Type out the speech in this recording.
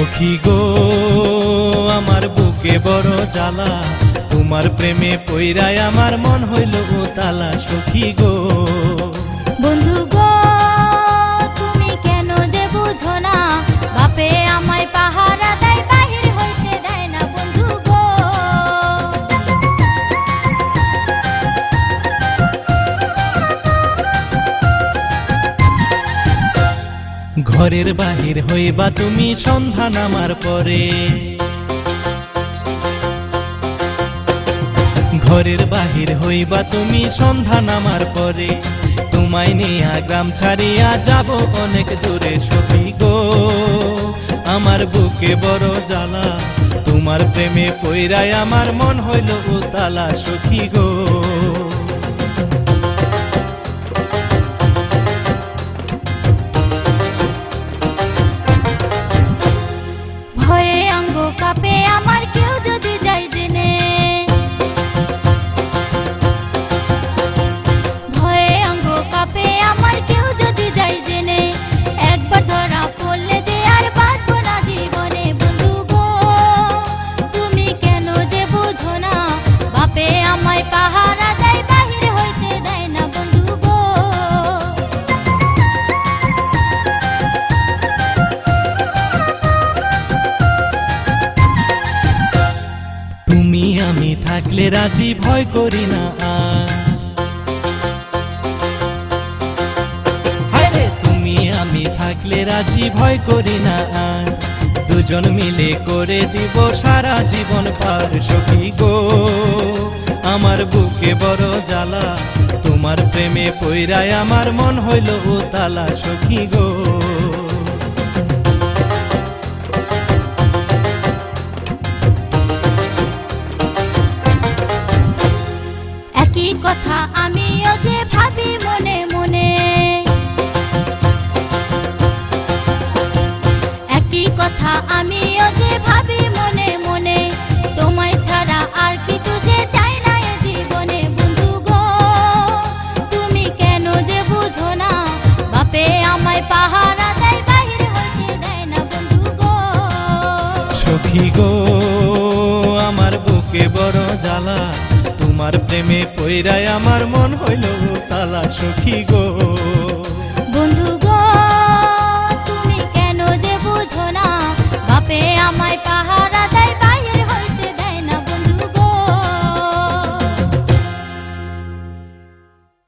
সখী গো, আমার বুকে বড় জ্বালা। তোমার প্রেমে পৈরায় আমার মন হইল তালা সখী গো। বন্ধু ঘরের বাহির হইবা তুমি সন্ধ্যা নামার পরে। ঘরের বাহির হইবা তুমি সন্ধ্যা নামার পরে। তোমায় নিয়া গ্রাম ছাড়িয়া যাব অনেক দূরে সখী গো। আমার বুকে বড় জ্বালা, তোমার প্রেমে পইরায় আমার মন হইল উতালা সখী গো। আমি থাকলে রাজি ভয় করি না। আর তুমি আমি থাকলে রাজি ভয় করি না। দুজন মিলে করে দিব সারা জীবন পার সখী গো। আমার বুকে বড় জ্বালা, তোমার প্রেমে পইরায় আমার মন হইল উতালা সখী গো। একই কথা আমিও যে ভাবি মনে মনে। একই কথা আমিও যে ভাবি মনে মনে। তোমায় ছাড়া আর কিছু যে চাই না এ জীবনে, বন্ধু গো। তুমি কেন যে বুঝো না? বাপে আমায় পাহারা দেয়, বাহির হইতে দেয় না, বন্ধু গো। সখী গো, আমার বুকে বড় জ্বালা। তোমার প্রেমে পৈরায় আমার মন হইল তালা সখী গো।